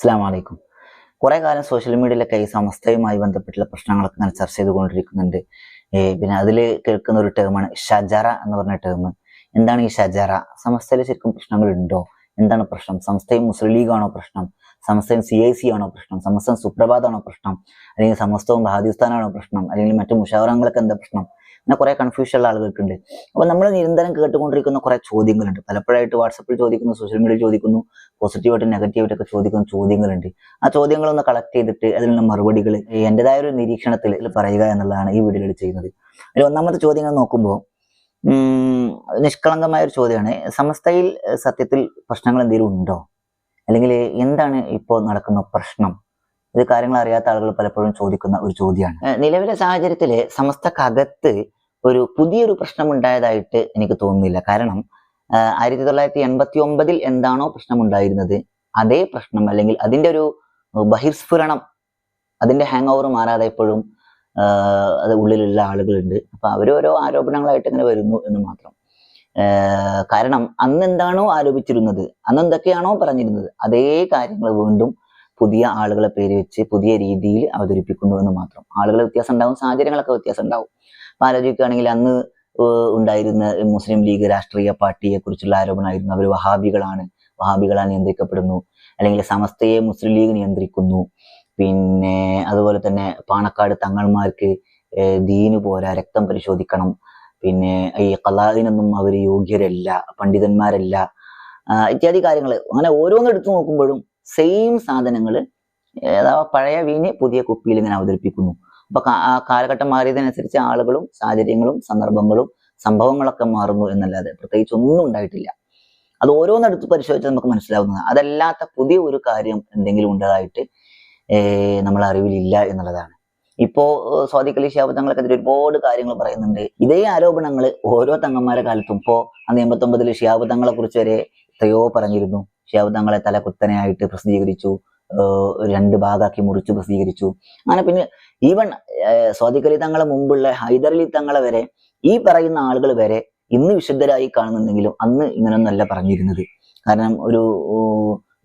അസ്സാം വലൈക്കും കുറെ കാലം സോഷ്യൽ മീഡിയയിലൊക്കെ ഈ സമസ്തയുമായി ബന്ധപ്പെട്ടുള്ള പ്രശ്നങ്ങളൊക്കെ ഇങ്ങനെ ചർച്ച ചെയ്തുകൊണ്ടിരിക്കുന്നുണ്ട്. പിന്നെ അതിൽ കേൾക്കുന്ന ഒരു ടേമാണ് ഷജറ എന്ന് പറഞ്ഞ ടേം എന്താണ് ഈ ഷജറ? സമസ്തയിൽ ശരിക്കും പ്രശ്നങ്ങളുണ്ടോ? എന്താണ് പ്രശ്നം? സമസ്തയും മുസ്ലിം ലീഗാണോ പ്രശ്നം? സമസ്തയും സി ഐ സി ആണോ പ്രശ്നം? സമസ്തം സുപ്രഭാതാണോ പ്രശ്നം? അല്ലെങ്കിൽ സമസ്തവും ബാധിസ്ഥാനാണോ പ്രശ്നം? അല്ലെങ്കിൽ മറ്റു മുഷാവറങ്ങളൊക്കെ എന്താ പ്രശ്നം? അങ്ങനെ കുറെ കൺഫ്യൂഷൻ ഉള്ള ആളുകൾക്കുണ്ട്. അപ്പൊ നമ്മൾ നിരന്തരം കേട്ടുകൊണ്ടിരിക്കുന്ന കുറെ ചോദ്യങ്ങളുണ്ട്. പലപ്പോഴായിട്ട് വാട്സപ്പിൽ ചോദിക്കുന്നു സോഷ്യൽ മീഡിയയിൽ ചോദിക്കുന്നു പോസിറ്റീവായിട്ടും നെഗറ്റീവായിട്ടൊക്കെ ചോദിക്കുന്ന ചോദ്യങ്ങളുണ്ട്. ആ ചോദ്യങ്ങളൊന്ന് കളക്ട് ചെയ്തിട്ട് അതിനുള്ള മറുപടികൾ എന്റെതായ ഒരു നിരീക്ഷണത്തിൽ പറയുക എന്നുള്ളതാണ് ഈ വീഡിയോയിൽ ചെയ്യുന്നത്. അതിൽ ഒന്നാമത്തെ ചോദ്യങ്ങൾ നോക്കുമ്പോൾ നിഷ്കളങ്കമായ ഒരു ചോദ്യമാണ്. സമസ്തയിൽ സത്യത്തിൽ പ്രശ്നങ്ങൾ എന്തെങ്കിലും ഉണ്ടോ? അല്ലെങ്കിൽ എന്താണ് ഇപ്പോൾ നടക്കുന്ന പ്രശ്നം? ഇത് കാര്യങ്ങൾ അറിയാത്ത ആളുകൾ പലപ്പോഴും ചോദിക്കുന്ന ഒരു ചോദ്യമാണ്. നിലവിലെ സാഹചര്യത്തിൽ സമസ്തക്കകത്ത് ഒരു പുതിയൊരു പ്രശ്നം ഉണ്ടായതായിട്ട് എനിക്ക് തോന്നുന്നില്ല. കാരണം ആയിരത്തി തൊള്ളായിരത്തി എൺപത്തി ഒമ്പതിൽ എന്താണോ പ്രശ്നമുണ്ടായിരുന്നത് അതേ പ്രശ്നം അല്ലെങ്കിൽ അതിന്റെ ഒരു ബഹിർസ്ഫുരണം അതിന്റെ ഹാങ് ഓവർ മാറാതെ എപ്പോഴും അത് ഉള്ളിലുള്ള ആളുകളുണ്ട്. അപ്പൊ അവരോരോ ആരോപണങ്ങളായിട്ട് ഇങ്ങനെ വരുന്നു എന്ന് മാത്രം. കാരണം അന്ന് എന്താണോ ആരോപിച്ചിരുന്നത് അന്ന് എന്തൊക്കെയാണോ പറഞ്ഞിരുന്നത് അതേ കാര്യങ്ങൾ വീണ്ടും പുതിയ ആളുകളെ പേര് വെച്ച് പുതിയ രീതിയിൽ അവതരിപ്പിക്കുന്നു എന്ന് മാത്രം. ആളുകളെ വ്യത്യാസം ഉണ്ടാവും സാഹചര്യങ്ങളൊക്കെ വ്യത്യാസം ഉണ്ടാവും. ആലോചിക്കുകയാണെങ്കിൽ അന്ന് ഉണ്ടായിരുന്ന മുസ്ലിം ലീഗ് രാഷ്ട്രീയ പാർട്ടിയെ കുറിച്ചുള്ള ആരോപണമായിരുന്നു. അവർ വഹാബികളാണ്. വഹാബികളാൽ നിയന്ത്രിക്കപ്പെടുന്നു. അല്ലെങ്കിൽ സമസ്തയെ മുസ്ലിം ലീഗ് നിയന്ത്രിക്കുന്നു. പിന്നെ അതുപോലെ തന്നെ പാണക്കാട് തങ്ങൾമാർക്ക് ദീനു പോരാ രക്തം പരിശോധിക്കണം. പിന്നെ ഈ കലാദിനൊന്നും അവർ യോഗ്യരല്ല പണ്ഡിതന്മാരല്ല. ഇത്യാദി കാര്യങ്ങൾ അങ്ങനെ ഓരോന്നും എടുത്തു നോക്കുമ്പോഴും സെയിം സാധനങ്ങൾ അഥവാ പഴയ വീഞ്ഞ് പുതിയ കുപ്പിയിൽ ഇങ്ങനെ അവതരിപ്പിക്കുന്നു. അപ്പൊ കാലഘട്ടം മാറിയതിനനുസരിച്ച് ആളുകളും സാഹചര്യങ്ങളും സന്ദർഭങ്ങളും സംഭവങ്ങളൊക്കെ മാറുന്നു എന്നല്ലാതെ പ്രത്യേകിച്ച് ഒന്നും ഉണ്ടായിട്ടില്ല. അത് ഓരോന്നെടുത്ത് പരിശോധിച്ച് നമുക്ക് മനസ്സിലാവുന്നതാണ്. അതല്ലാത്ത പുതിയ ഒരു കാര്യം എന്തെങ്കിലും ഉണ്ടായിട്ട് നമ്മൾ അറിവിലില്ല എന്നുള്ളതാണ്. ഇപ്പോ ശിഹാബ് തങ്ങൾക്കെതിരെ ഒരുപാട് കാര്യങ്ങൾ പറയുന്നുണ്ട്. ഇതേ ആരോപണങ്ങൾ ഓരോ തങ്ങന്മാരെ കാലത്തും. ഇപ്പോ അന്ന് എൺപത്തി ഒമ്പതിൽ ഷിഹാബ് തങ്ങളെ കുറിച്ച് വരെ എത്രയോ പറഞ്ഞിരുന്നു. ഷിഹാബ് തങ്ങളെ തല കുത്തനെയായിട്ട് പ്രസിദ്ധീകരിച്ചു രണ്ട് ഭാഗമാക്കി മുറിച്ചു പ്രസിദ്ധീകരിച്ചു. അങ്ങനെ പിന്നെ ഈവൻ സ്വാദിഖ് തങ്ങളെ മുമ്പുള്ള ഹൈദർ അലി തങ്ങളെ വരെ ഈ പറയുന്ന ആളുകൾ വരെ ഇന്ന് വിശുദ്ധരായി കാണുന്നുണ്ടെങ്കിലും അന്ന് ഇങ്ങനൊന്നല്ല പറഞ്ഞിരുന്നത്. കാരണം ഒരു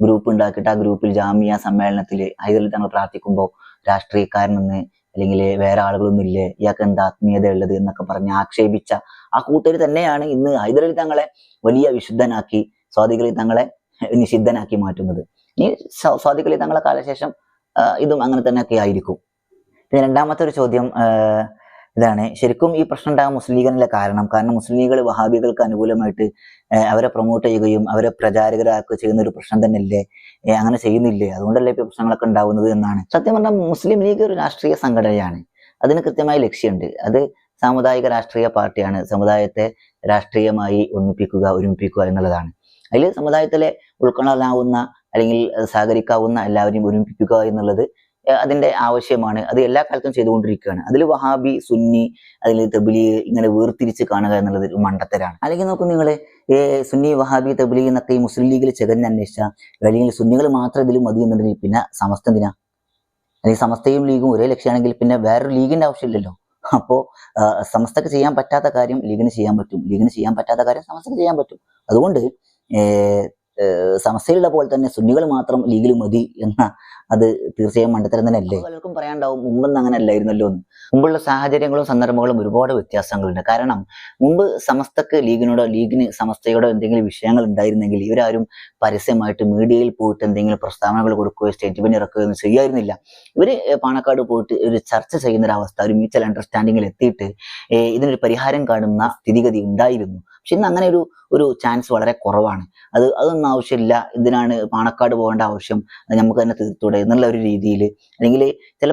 ഗ്രൂപ്പ് ഉണ്ടാക്കിയിട്ട് ആ ഗ്രൂപ്പിൽ ജാമ്യ സമ്മേളനത്തിൽ ഹൈദർ അലി തങ്ങൾ പ്രാർത്ഥിക്കുമ്പോൾ രാഷ്ട്രീയക്കാരനെന്ന് അല്ലെങ്കിൽ വേറെ ആളുകളൊന്നും ഇല്ലേ ഇയാൾക്ക് എന്താ ആത്മീയത ഉള്ളത് എന്നൊക്കെ പറഞ്ഞ് ആക്ഷേപിച്ച ആ കൂട്ടർ തന്നെയാണ് ഇന്ന് ഹൈദരലി തങ്ങളെ വലിയ വിശുദ്ധനാക്കി സ്വാദികളി തങ്ങളെ നിഷിദ്ധനാക്കി മാറ്റുന്നത്. ഇനി സ്വാദികളി തങ്ങളെ കാലശേഷം ഇതും അങ്ങനെ തന്നെയൊക്കെ ആയിരിക്കും. പിന്നെ രണ്ടാമത്തെ ഒരു ചോദ്യം ഇതാണ്. ശരിക്കും ഈ പ്രശ്നം ഉണ്ടാകാൻ മുസ്ലിം ലീഗിനല്ല കാരണം. കാരണം മുസ്ലിം ലീഗുകൾ വഹാബികൾക്ക് അനുകൂലമായിട്ട് അവരെ പ്രൊമോട്ട് ചെയ്യുകയും അവരെ പ്രചാരകരാക്കുക ചെയ്യുന്ന ഒരു പ്രശ്നം തന്നെയല്ലേ? അങ്ങനെ ചെയ്യുന്നില്ലേ? അതുകൊണ്ടല്ലേ ഇപ്പൊ പ്രശ്നങ്ങളൊക്കെ ഉണ്ടാവുന്നത് എന്നാണ്. സത്യം പറഞ്ഞാൽ മുസ്ലിം ലീഗ് ഒരു രാഷ്ട്രീയ സംഘടനയാണ്. അതിന് കൃത്യമായ ലക്ഷ്യമുണ്ട്. അത് സാമുദായിക രാഷ്ട്രീയ പാർട്ടിയാണ്. സമുദായത്തെ രാഷ്ട്രീയമായി ഒന്നിപ്പിക്കുക ഒരുമിപ്പിക്കുക എന്നുള്ളതാണ്. അതിൽ സമുദായത്തിലെ ഉൾക്കൊള്ളാനാവുന്ന അല്ലെങ്കിൽ സഹകരിക്കാവുന്ന എല്ലാവരെയും ഒരുമിപ്പിക്കുക എന്നുള്ളത് അതിന്റെ ആവശ്യമാണ്. അത് എല്ലാ കാലത്തും ചെയ്തുകൊണ്ടിരിക്കുകയാണ്. അതിൽ വഹാബി സുന്നി അതിൽ തബിലി ഇങ്ങനെ വേർതിരിച്ച് കാണുക എന്നുള്ളത് ഒരു മണ്ടത്തരാണ്. അല്ലെങ്കിൽ നോക്കൂ നിങ്ങൾ സുന്നി വഹാബി തബിലി എന്നൊക്കെ ഈ മുസ്ലിം ലീഗിൽ ചെകഞ്ഞ് അന്വേഷിച്ച അല്ലെങ്കിൽ സുന്നികൾ മാത്രം ഇതിൽ മതി എന്നുണ്ടെങ്കിൽ പിന്നെ സമസ്ത എന്തിനാ? അല്ലെങ്കിൽ സമസ്തയും ലീഗും ഒരേ ലക്ഷ്യമാണെങ്കിൽ പിന്നെ വേറൊരു ലീഗിന്റെ ആവശ്യമില്ലല്ലോ. അപ്പോ ആ, സമസ്തക്ക് ചെയ്യാൻ പറ്റാത്ത കാര്യം ലീഗിന് ചെയ്യാൻ പറ്റും. ലീഗിന് ചെയ്യാൻ പറ്റാത്ത കാര്യം സമസ്തക്ക് ചെയ്യാൻ പറ്റും. അതുകൊണ്ട് ഏഹ്, പോലെ തന്നെ സുന്നികൾ മാത്രം ലീഗിൽ മതി എന്ന അത് തീർച്ചയായും മണ്ടത്തരം തന്നെ അല്ലേ? പലർക്കും പറയാണ്ടാവും മുമ്പൊന്നും അങ്ങനെ അല്ലായിരുന്നല്ലോ എന്ന്. മുമ്പുള്ള സാഹചര്യങ്ങളും സന്ദർഭങ്ങളും ഒരുപാട് വ്യത്യാസങ്ങളുണ്ട്. കാരണം മുമ്പ് സമസ്തക്ക് ലീഗിനോടോ ലീഗിന് സമസ്തയോടോ എന്തെങ്കിലും വിഷയങ്ങൾ ഉണ്ടായിരുന്നെങ്കിൽ ഇവരാരും പരസ്യമായിട്ട് മീഡിയയിൽ പോയിട്ട് എന്തെങ്കിലും പ്രസ്താവനകൾ കൊടുക്കുകയോ സ്റ്റേറ്റ്മെന്റ് ഇറക്കുകയോ ഒന്നും ചെയ്യായിരുന്നില്ല. ഇവർ പാണക്കാട് പോയിട്ട് ഒരു ചർച്ച ചെയ്യുന്ന ഒരു അവസ്ഥ ഒരു മ്യൂച്വൽ അണ്ടർസ്റ്റാൻഡിങ്ങിൽ എത്തിയിട്ട് ഇതിനൊരു പരിഹാരം കാണുന്ന സ്ഥിതിഗതി ഉണ്ടായിരുന്നു. പക്ഷെ ഇന്ന് അങ്ങനെ ഒരു ഒരു ചാൻസ് വളരെ കുറവാണ്. അത് അതൊന്നും ആവശ്യമില്ല. ഇതിനാണ് പാണക്കാട് പോകേണ്ട ആവശ്യം. നമുക്ക് തന്നെ തീർത്തൂടെ എന്നുള്ള ഒരു രീതിയിൽ. അല്ലെങ്കിൽ ചില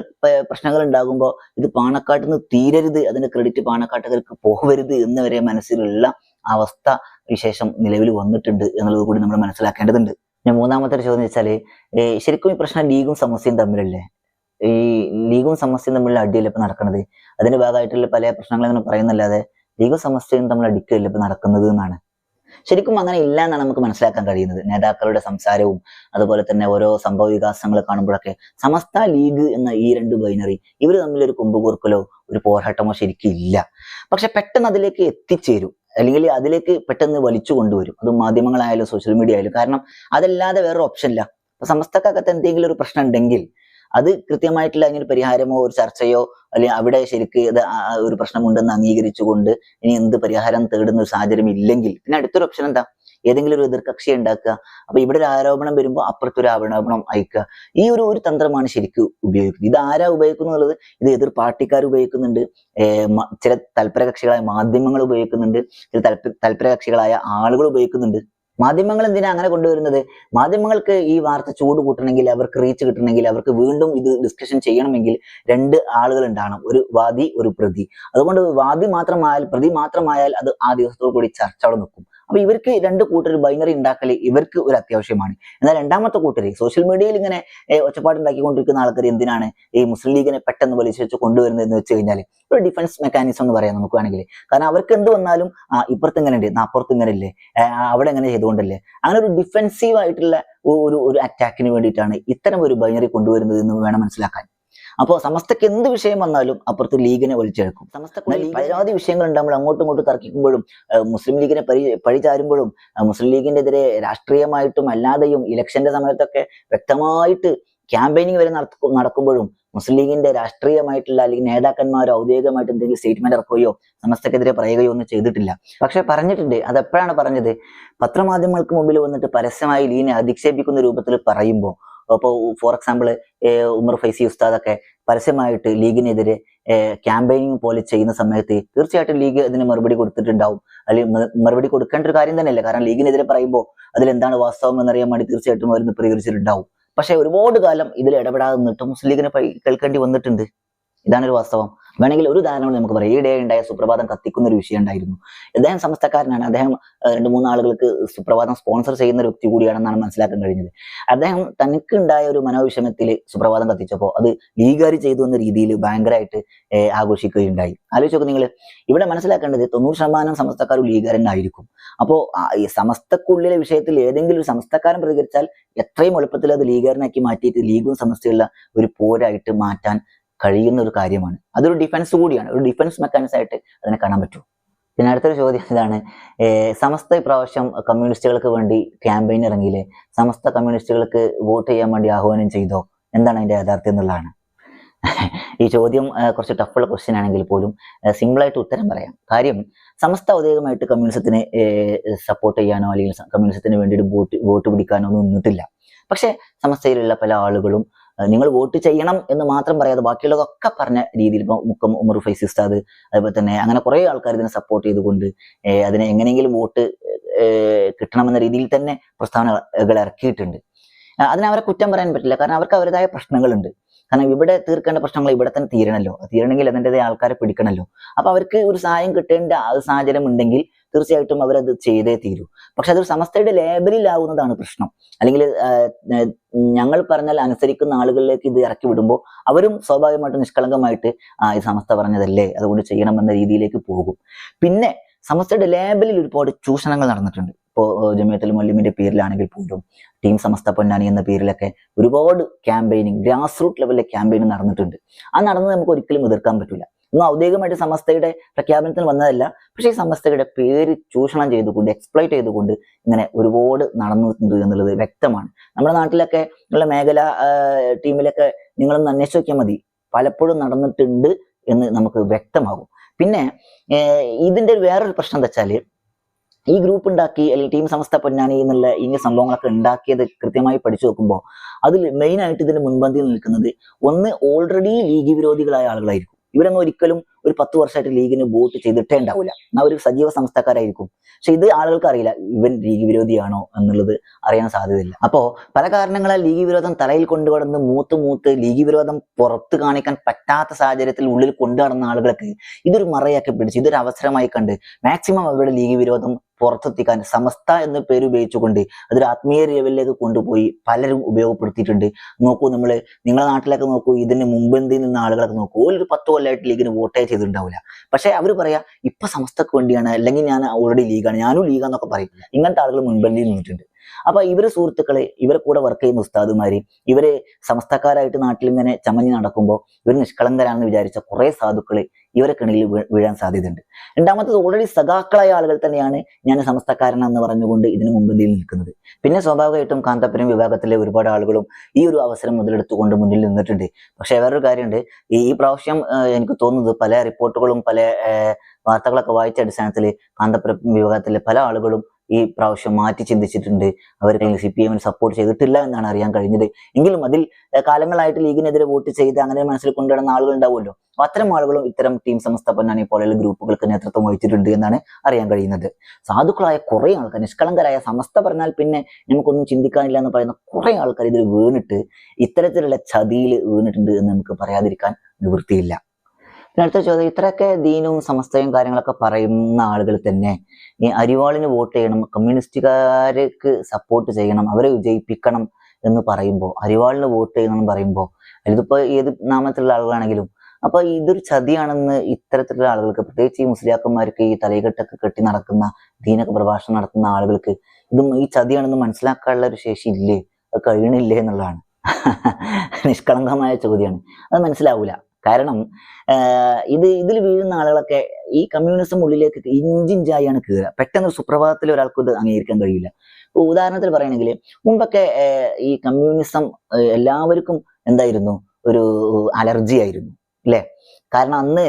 പ്രശ്നങ്ങൾ ഉണ്ടാകുമ്പോൾ ഇത് പാണക്കാട്ടിൽ നിന്ന് തീരരുത്. അതിന്റെ ക്രെഡിറ്റ് പാണക്കാട്ടുകാർക്ക് പോകരുത് എന്ന് വരെ മനസ്സിലുള്ള അവസ്ഥ വിശേഷം നിലവിൽ വന്നിട്ടുണ്ട് എന്നുള്ളത് കൂടി നമ്മൾ മനസ്സിലാക്കേണ്ടതുണ്ട്. ഞാൻ മൂന്നാമത്തെ ഒരു ചോദ്യം വെച്ചാൽ ശരിക്കും ഈ പ്രശ്നം ലീഗും സമസ്യയും തമ്മിലല്ലേ? ഈ ലീഗും സമസ്യയും തമ്മിലുള്ള അടിയല്ല ഇപ്പം നടക്കുന്നത് അതിന്റെ ഭാഗമായിട്ടുള്ള പല പ്രശ്നങ്ങളും പറയുന്നല്ലാതെ ലീഗും സമസ്യയും തമ്മിൽ അടിക്കല്ല ഇപ്പൊ നടക്കുന്നത് എന്നാണ്. ശരിക്കും അങ്ങനെ ഇല്ല എന്നാണ് നമുക്ക് മനസ്സിലാക്കാൻ കഴിയുന്നത്. നേതാക്കളുടെ സംസാരവും അതുപോലെ തന്നെ ഓരോ സംഭവ വികാസങ്ങൾ കാണുമ്പോഴൊക്കെ സമസ്ത ലീഗ് എന്ന ഈ രണ്ട് ബൈനറി ഇവർ തമ്മിൽ ഒരു കൊമ്പുകൂർക്കലോ ഒരു പോരാട്ടമോ ശരിക്കും ഇല്ല. പക്ഷെ പെട്ടെന്ന് അതിലേക്ക് എത്തിച്ചേരും. അല്ലെങ്കിൽ അതിലേക്ക് പെട്ടെന്ന് വലിച്ചു കൊണ്ടുവരും. അത് മാധ്യമങ്ങളായാലും സോഷ്യൽ മീഡിയ ആയാലും. കാരണം അതല്ലാതെ വേറെ ഓപ്ഷൻ ഇല്ല. സമസ്തക്കകത്ത് എന്തെങ്കിലും ഒരു പ്രശ്നം ഉണ്ടെങ്കിൽ അത് കൃത്യമായിട്ടുള്ള അതിനൊരു പരിഹാരമോ ഒരു ചർച്ചയോ അല്ലെങ്കിൽ അവിടെ ശരിക്ക് ഇത് ഒരു പ്രശ്നമുണ്ടെന്ന് അംഗീകരിച്ചുകൊണ്ട് ഇനി എന്ത് പരിഹാരം തേടുന്ന ഒരു സാഹചര്യം ഇല്ലെങ്കിൽ പിന്നെ അടുത്തൊരു ഓപ്ഷൻ എന്താ? ഏതെങ്കിലും ഒരു എതിർകക്ഷി ഉണ്ടാക്കുക. അപ്പൊ ഇവിടെ ഒരു ആരോപണം വരുമ്പോൾ അപ്പുറത്തൊരു ആരോപണം അയക്കുക. ഈ ഒരു ഒരു തന്ത്രമാണ് ശരിക്കും ഉപയോഗിക്കുന്നത്. ഇത് ആരാ ഉപയോഗിക്കുന്നത് ഇത് എതിർ പാർട്ടിക്കാർ ഉപയോഗിക്കുന്നുണ്ട്. ചില തൽപര കക്ഷികളായ മാധ്യമങ്ങൾ ഉപയോഗിക്കുന്നുണ്ട്. ചില തൽപ തൽപര കക്ഷികളായ ആളുകൾ ഉപയോഗിക്കുന്നുണ്ട്. മാധ്യമങ്ങൾ എന്തിനാ അങ്ങനെ കൊണ്ടുവരുന്നത്? മാധ്യമങ്ങൾക്ക് ഈ വാർത്ത ചൂട് കൂട്ടണമെങ്കിൽ അവർക്ക് റീച്ച് കിട്ടണമെങ്കിൽ അവർക്ക് വീണ്ടും ഇത് ഡിസ്കഷൻ ചെയ്യണമെങ്കിൽ രണ്ട് ആളുകൾ ഉണ്ടാകണം. ഒരു വാദി ഒരു പ്രതി. അതുകൊണ്ട് വാദി മാത്രമായാൽ പ്രതി മാത്രമായാൽ അത് ആ ദിവസത്തോടു കൂടി ചർച്ച അവിടെ നിൽക്കും. അപ്പൊ ഇവർക്ക് രണ്ട് കൂട്ടർ ബൈനറി ഉണ്ടാക്കൽ ഇവർക്ക് ഒരു അത്യാവശ്യമാണ്. എന്നാൽ രണ്ടാമത്തെ കൂട്ടർ സോഷ്യൽ മീഡിയയിൽ ഇങ്ങനെ ഒച്ചപ്പാടുണ്ടാക്കിക്കൊണ്ടിരിക്കുന്ന ആൾക്കാർ എന്തിനാണ് ഈ മുസ്ലിം ലീഗിനെ പെട്ടെന്ന് വലിച്ചു കൊണ്ടുവരുന്നത് എന്ന് വെച്ച് കഴിഞ്ഞാൽ ഒരു ഡിഫൻസ് മെക്കാനിസം എന്ന് പറയാം നമുക്ക് വേണമെങ്കിൽ. കാരണം അവർക്ക് എന്ത് വന്നാലും ഇപ്പുറത്ത് ഇങ്ങനെ ഉണ്ട് അപ്പുറത്ത് ഇങ്ങനെ ഇല്ലേ അവിടെ എങ്ങനെ ചെയ്തുകൊണ്ടല്ലേ. അങ്ങനെ ഒരു ഡിഫെൻസീവ് ആയിട്ടുള്ള ഒരു ഒരു അറ്റാക്കിന് വേണ്ടിയിട്ടാണ് ഇത്തരം ഒരു ബൈനറി കൊണ്ടുവരുന്നത് എന്ന് വേണം മനസ്സിലാക്കാൻ. അപ്പോൾ സമസ്തക്ക് എന്ത് വിഷയം വന്നാലും അപ്പുറത്ത് ലീഗിനെ വലിച്ചെടുക്കും. സമസ്ത പരമാവധി വിഷയങ്ങൾ ഉണ്ടാകുമ്പോൾ അങ്ങോട്ടും ഇങ്ങോട്ടും തർക്കിക്കുമ്പോഴും മുസ്ലിം ലീഗിനെ പരി പഴി ചാരുമ്പോഴും മുസ്ലിം ലീഗിന്റെ എതിരെ രാഷ്ട്രീയമായിട്ടും അല്ലാതെയും ഇലക്ഷന്റെ സമയത്തൊക്കെ വ്യക്തമായിട്ട് ക്യാമ്പയിനിങ് വരെ നടക്കു- നടക്കുമ്പോഴും മുസ്ലിം ലീഗിന്റെ രാഷ്ട്രീയമായിട്ടുള്ള അല്ലെങ്കിൽ നേതാക്കന്മാർ ഔദ്യോഗികമായിട്ട് എന്തെങ്കിലും സ്റ്റേറ്റ്മെന്റ് ഇറക്കുകയോ സമസ്തക്കെതിരെ പറയുകയോ ഒന്നും ചെയ്തിട്ടില്ല. പക്ഷെ പറഞ്ഞിട്ടുണ്ട്. അത് എപ്പോഴാണ് പറഞ്ഞത്? പത്രമാധ്യമങ്ങൾക്ക് മുമ്പിൽ വന്നിട്ട് പരസ്യമായി ലീനെ അധിക്ഷേപിക്കുന്ന രൂപത്തിൽ പറയുമ്പോൾ അപ്പോൾ ഫോർ എക്സാമ്പിൾ ഉമർ ഫൈസി ഉസ്താദൊക്കെ പരസ്യമായിട്ട് ലീഗിനെതിരെ ക്യാമ്പയിനിങ് പോലെ ചെയ്യുന്ന സമയത്ത് തീർച്ചയായിട്ടും ലീഗ് അതിന് മറുപടി കൊടുത്തിട്ടുണ്ടാവും. അല്ലെങ്കിൽ മറുപടി കൊടുക്കേണ്ട ഒരു കാര്യം തന്നെയല്ലേ. കാരണം ലീഗിനെതിരെ പറയുമ്പോൾ അതിൽ എന്താണ് വാസ്തവം എന്നറിയാൻ വേണ്ടി തീർച്ചയായിട്ടും അവർ പ്രതികരിച്ചിട്ടുണ്ടാവും. പക്ഷെ ഒരുപാട് കാലം ഇതിൽ ഇടപെടാതെ നിന്നിട്ട് മുസ്ലിം ലീഗിനെ കേൾക്കേണ്ടി വന്നിട്ടുണ്ട്. ഇതാണ് ഒരു വാസ്തവം. വേണമെങ്കിൽ ഒരു ഉദാഹരണം കൂടി നമുക്ക് പറയാം. ഈയിടെ ഉണ്ടായ സുപ്രഭാതം കത്തിക്കുന്ന ഒരു വിഷയം ഉണ്ടായിരുന്നു. അദ്ദേഹം സമസ്തക്കാരനാണ്. അദ്ദേഹം രണ്ട് മൂന്ന് ആളുകൾക്ക് സുപ്രഭാതം സ്പോൺസർ ചെയ്യുന്ന ഒരു വ്യക്തി കൂടിയാണെന്നാണ് മനസ്സിലാക്കാൻ കഴിഞ്ഞത്. അദ്ദേഹം തനിക്ക് ഉണ്ടായ ഒരു മനോവിഷമത്തിൽ സുപ്രഭാതം കത്തിച്ചപ്പോൾ അത് ലീഗാരി ചെയ്തു എന്ന രീതിയിൽ ഭയങ്കരമായിട്ട് ആഘോഷിക്കുകയുണ്ടായി. ആലോചിച്ച് നോക്ക് നിങ്ങൾ ഇവിടെ മനസ്സിലാക്കേണ്ടത് തൊണ്ണൂറ് ശതമാനം സമസ്തക്കാർ ലീഗാരനായിരിക്കും അപ്പോൾ ഈ സമസ്തക്കുള്ളിലെ വിഷയത്തിൽ ഏതെങ്കിലും ഒരു സമസ്തക്കാരൻ പ്രതികരിച്ചാൽ എത്രയും എളുപ്പത്തിൽ അത് ലീഗാരനാക്കി മാറ്റിയിട്ട് ലീഗും സമസ്തയുള്ള ഒരു പോരായിട്ട് മാറ്റാൻ കഴിയുന്ന ഒരു കാര്യമാണ്. അതൊരു ഡിഫൻസ് കൂടിയാണ്. ഒരു ഡിഫൻസ് മെക്കാനിസം ആയിട്ട് അതിനെ കാണാൻ പറ്റും പിന്നെ അടുത്തൊരു ചോദ്യം ഇതാണ്. സമസ്ത ഇപ്രാവശ്യം കമ്മ്യൂണിസ്റ്റുകൾക്ക് വേണ്ടി ക്യാമ്പയിൻ ഇറങ്ങിയില്ലേ? സമസ്ത കമ്മ്യൂണിസ്റ്റുകൾക്ക് വോട്ട് ചെയ്യാൻ വേണ്ടി ആഹ്വാനം ചെയ്തോ? എന്താണ് അതിന്റെ യാഥാർത്ഥ്യം എന്നുള്ളതാണ്. ഈ ചോദ്യം കുറച്ച് ടഫുള്ള ക്വസ്റ്റ്യൻ ആണെങ്കിൽ പോലും സിമ്പിളായിട്ട് ഉത്തരം പറയാം. കാര്യം സമസ്ത ഔദ്യോഗികമായിട്ട് കമ്മ്യൂണിസത്തിനെ സപ്പോർട്ട് ചെയ്യാനോ അല്ലെങ്കിൽ കമ്മ്യൂണിസത്തിന് വേണ്ടിയിട്ട് വോട്ട് വോട്ട് പിടിക്കാനോ ഒന്നും നിന്നിട്ടില്ല. പക്ഷെ സമസ്തയിലുള്ള പല ആളുകളും നിങ്ങൾ വോട്ട് ചെയ്യണം എന്ന് മാത്രം പറയാതെ ബാക്കിയുള്ളതൊക്കെ പറഞ്ഞ രീതിയിൽ ഇപ്പൊ മുക്കം ഉമർ ഫൈസ് ഉസ്താദ് അതുപോലെ തന്നെ അങ്ങനെ കുറെ ആൾക്കാർ ഇതിനെ സപ്പോർട്ട് ചെയ്തുകൊണ്ട് അതിനെ എങ്ങനെയെങ്കിലും വോട്ട് കിട്ടണമെന്ന രീതിയിൽ തന്നെ പ്രസ്താവനകൾ ഇറക്കിയിട്ടുണ്ട്. അതിന് അവരെ കുറ്റം പറയാൻ പറ്റില്ല. കാരണം അവർക്ക് അവരുടേതായ പ്രശ്നങ്ങളുണ്ട്. കാരണം ഇവിടെ തീർക്കേണ്ട പ്രശ്നങ്ങൾ ഇവിടെ തന്നെ തീരണല്ലോ. തീരണമെങ്കിൽ അതിന്റെതായ ആൾക്കാരെ പിടിക്കണമല്ലോ അപ്പൊ അവർക്ക് ഒരു സഹായം കിട്ടേണ്ട സാഹചര്യം ഉണ്ടെങ്കിൽ തീർച്ചയായിട്ടും അവരത് ചെയ്തേ തീരൂ. പക്ഷെ അതൊരു സമസ്തയുടെ ലേബലിലാവുന്നതാണ് പ്രശ്നം. അല്ലെങ്കിൽ ഞങ്ങൾ പറഞ്ഞാൽ അനുസരിക്കുന്ന ആളുകളിലേക്ക് ഇത് ഇറക്കി വിടുമ്പോൾ അവരും സ്വാഭാവികമായിട്ടും നിഷ്കളങ്കമായിട്ട് ആ സമസ്ത പറഞ്ഞതല്ലേ അതുകൊണ്ട് ചെയ്യണം എന്ന രീതിയിലേക്ക് പോകും. പിന്നെ സമസ്തയുടെ ലേബലിൽ ഒരുപാട് ചൂഷണങ്ങൾ നടന്നിട്ടുണ്ട്. ഇപ്പോൾ ജമിയത്തുൽ മല്ലിമിന്റെ പേരിലാണെങ്കിൽ പോലും ടീം സമസ്ത പൊന്നാനി എന്ന പേരിലൊക്കെ ഒരുപാട് ക്യാമ്പയിനിങ് ഗ്രാസ് റൂട്ട് ലെവലിലെ ക്യാമ്പയിനിങ് നടന്നിട്ടുണ്ട്. ആ നടന്നത് നമുക്ക് ഒരിക്കലും എതിർക്കാൻ പറ്റില്ല ഇന്ന് ഔദ്യോഗികമായിട്ട് സമസ്തയുടെ പ്രഖ്യാപനത്തിന് വന്നതല്ല. പക്ഷേ ഈ സമസ്തയുടെ പേര് ചൂഷണം ചെയ്തുകൊണ്ട് എക്സ്പ്ലോയിറ്റ് ചെയ്തുകൊണ്ട് ഇങ്ങനെ ഒരുപാട് നടന്നിട്ടുണ്ട് എന്നുള്ളത് വ്യക്തമാണ്. നമ്മുടെ നാട്ടിലൊക്കെ ഉള്ള മേഖല ടീമിലൊക്കെ നിങ്ങളൊന്ന് അന്വേഷിച്ച് മതി. പലപ്പോഴും നടന്നിട്ടുണ്ട് എന്ന് നമുക്ക് വ്യക്തമാകും. പിന്നെ ഇതിന്റെ വേറൊരു പ്രശ്നം എന്താ വെച്ചാൽ ഈ ഗ്രൂപ്പ് ഉണ്ടാക്കി അല്ലെങ്കിൽ ടീം സമസ്ത പൊന്നാനി എന്നുള്ള ഇങ്ങനെ സംഭവങ്ങളൊക്കെ ഉണ്ടാക്കിയത് കൃത്യമായി പഠിച്ചു നോക്കുമ്പോൾ അതിൽ മെയിൻ ആയിട്ട് ഇതിന് മുൻപന്തിയിൽ നിൽക്കുന്നത് ഒന്ന് ഓൾറെഡി ലീഗ് വിരോധികളായ ആളുകളായിരിക്കും. ഇവരൊന്നും ഒരിക്കലും ഒരു പത്ത് വർഷമായിട്ട് ലീഗിന് വോട്ട് ചെയ്തിട്ടേ ഉണ്ടാവില്ല എന്നാൽ ഒരു സജീവ സംസ്ഥക്കാരായിരിക്കും. പക്ഷെ ഇത് ആളുകൾക്ക് അറിയില്ല ഇവൻ ലീഗ് വിരോധിയാണോ എന്നുള്ളത് അറിയാൻ സാധ്യതയില്ല. അപ്പോ പല കാരണങ്ങളാൽ ലീഗ് വിരോധം തലയിൽ കൊണ്ടുവന്ന് മൂത്ത് മൂത്ത് ലീഗ് വിരോധം പുറത്ത് കാണിക്കാൻ പറ്റാത്ത സാഹചര്യത്തിൽ ഉള്ളിൽ കൊണ്ടുനടന്ന ആളുകൾക്ക് ഇതൊരു മറയാക്കി പിടിച്ച് ഇതൊരു അവസരമായി കണ്ട് മാക്സിമം അവരുടെ ലീഗ് വിരോധം പുറത്തെത്തിക്കാൻ സമസ്ത എന്ന പേര് ഉപയോഗിച്ചുകൊണ്ട് അതൊരു ആത്മീയ ലെവലിലേക്ക് കൊണ്ടുപോയി പലരും ഉപയോഗപ്പെടുത്തിയിട്ടുണ്ട്. നോക്കൂ നമ്മൾ നിങ്ങളുടെ നാട്ടിലൊക്കെ നോക്കൂ ഇതിന് മുമ്പന്തിൽ നിന്ന് ആളുകളൊക്കെ നോക്കൂ ഒരു പത്ത് കൊല്ലമായിട്ട് ലീഗിന് വോട്ടേ ചെയ്തിട്ടുണ്ടാവില്ല. പക്ഷെ അവർ പറയാ ഇപ്പൊ സമസ്തക്ക് വേണ്ടിയാണ് അല്ലെങ്കിൽ ഞാൻ ഓൾറെഡി ലീഗാണ് ഞാനും ലീഗാന്നൊക്കെ പറയും. ഇങ്ങനത്തെ ആളുകൾ മുൻപന്തിയിൽ നിന്നിട്ടുണ്ട്. അപ്പൊ ഇവർ സുഹൃത്തുക്കളെ ഇവരെ കൂടെ വർക്ക് ചെയ്യുന്ന ഉസ്താദുമാര് ഇവർ സമസ്തക്കാരായിട്ട് നാട്ടിൽ ഇങ്ങനെ ചമഞ്ഞ് നടക്കുമ്പോൾ ഇവർ നിഷ്കളങ്കരാണെന്ന് വിചാരിച്ച കുറെ സാധുക്കൾ ഇവരെ കിണിയിൽ വീഴാൻ സാധ്യതയുണ്ട്. രണ്ടാമത്തത് ഓൾറെഡി സഖാക്കളായ ആളുകൾ തന്നെയാണ് ഞാൻ സമസ്തക്കാരനെന്ന് പറഞ്ഞുകൊണ്ട് ഇതിനു മുൻപന്തിയിൽ നിൽക്കുന്നത്. പിന്നെ സ്വാഭാവികമായിട്ടും കാന്തപുരം വിഭാഗത്തിലെ ഒരുപാട് ആളുകളും ഈ ഒരു അവസരം മുതലെടുത്തുകൊണ്ട് മുന്നിൽ നിന്നിട്ടുണ്ട്. പക്ഷെ വേറൊരു കാര്യമുണ്ട്. ഈ പ്രാവശ്യം എനിക്ക് തോന്നുന്നത് പല റിപ്പോർട്ടുകളും പല വാർത്തകളൊക്കെ വായിച്ച അടിസ്ഥാനത്തിൽ കാന്തപുരം വിഭാഗത്തിലെ പല ആളുകളും ഈ പ്രാവശ്യം മാറ്റി ചിന്തിച്ചിട്ടുണ്ട്. അവർ സി പി എമ്മിന് സപ്പോർട്ട് ചെയ്തിട്ടില്ല എന്നാണ് അറിയാൻ കഴിഞ്ഞത്. എങ്കിലും അതിൽ കാലങ്ങളായിട്ട് ലീഗിനെതിരെ വോട്ട് ചെയ്ത് അങ്ങനെ മനസ്സിൽ കൊണ്ടുവരുന്ന ആളുകൾ ഉണ്ടാവുമല്ലോ. അത്തരം ആളുകളും ഇത്തരം ടീം സമസ്ത പൊന്നാനി പോലെയുള്ള ഗ്രൂപ്പുകൾക്ക് നേതൃത്വം വഹിച്ചിട്ടുണ്ട് എന്നാണ് അറിയാൻ കഴിയുന്നത്. സാധുക്കളായ കുറെ ആൾക്കാർ നിഷ്കളങ്കരായ സമസ്ത പറഞ്ഞാൽ പിന്നെ നമുക്കൊന്നും ചിന്തിക്കാനില്ല എന്ന് പറയുന്ന കുറെ ആൾക്കാർ ഇതിൽ വീണിട്ട് ഇത്തരത്തിലുള്ള ചതിയിൽ വീണിട്ടുണ്ട് എന്ന് നമുക്ക് പറയാതിരിക്കാൻ നിവൃത്തിയില്ല. പിന്നെ അടുത്ത ചോദ്യം ഇത്രയൊക്കെ ദീനവും സമസ്തയും കാര്യങ്ങളൊക്കെ പറയുന്ന ആളുകൾ തന്നെ ഈ അരിവാളിന് വോട്ട് ചെയ്യണം കമ്മ്യൂണിസ്റ്റുകാർക്ക് സപ്പോർട്ട് ചെയ്യണം അവരെ വിജയിപ്പിക്കണം എന്ന് പറയുമ്പോൾ അരിവാളിന് വോട്ട് ചെയ്യണം എന്ന് പറയുമ്പോൾ ഇതിപ്പോ ഏത് നാമത്തിലുള്ള ആളുകളാണെങ്കിലും അപ്പൊ ഇതൊരു ചതിയാണെന്ന് ഇത്തരത്തിലുള്ള ആളുകൾക്ക് പ്രത്യേകിച്ച് ഈ മുസ്ലിയാക്കന്മാർക്ക് ഈ തലകെട്ടൊക്കെ കെട്ടി നടക്കുന്ന ദീനൊക്കെ പ്രഭാഷണം നടത്തുന്ന ആളുകൾക്ക് ഇതും ഈ ചതിയാണെന്ന് മനസ്സിലാക്കാനുള്ള ഒരു ശേഷി ഇല്ലേ? അത് കഴിയണില്ലേ എന്നുള്ളതാണ്. നിഷ്കളങ്കമായ ചോദ്യമാണ്. അത് മനസ്സിലാവൂല. കാരണം ഇത് ഇതിൽ വീഴുന്ന ആളുകളൊക്കെ ഈ കമ്മ്യൂണിസം ഉള്ളിലേക്ക് ഇഞ്ചിഞ്ചായാണ് കയറുക പെട്ടെന്ന് സുപ്രഭാതത്തിൽ ഒരാൾക്ക് ഇത് അംഗീകരിക്കാൻ കഴിയില്ല. ഉദാഹരണത്തിൽ പറയണെങ്കിൽ മുമ്പൊക്കെ ഈ കമ്മ്യൂണിസം എല്ലാവർക്കും എന്തായിരുന്നു? ഒരു അലർജി ആയിരുന്നു അല്ലേ? കാരണം അന്ന്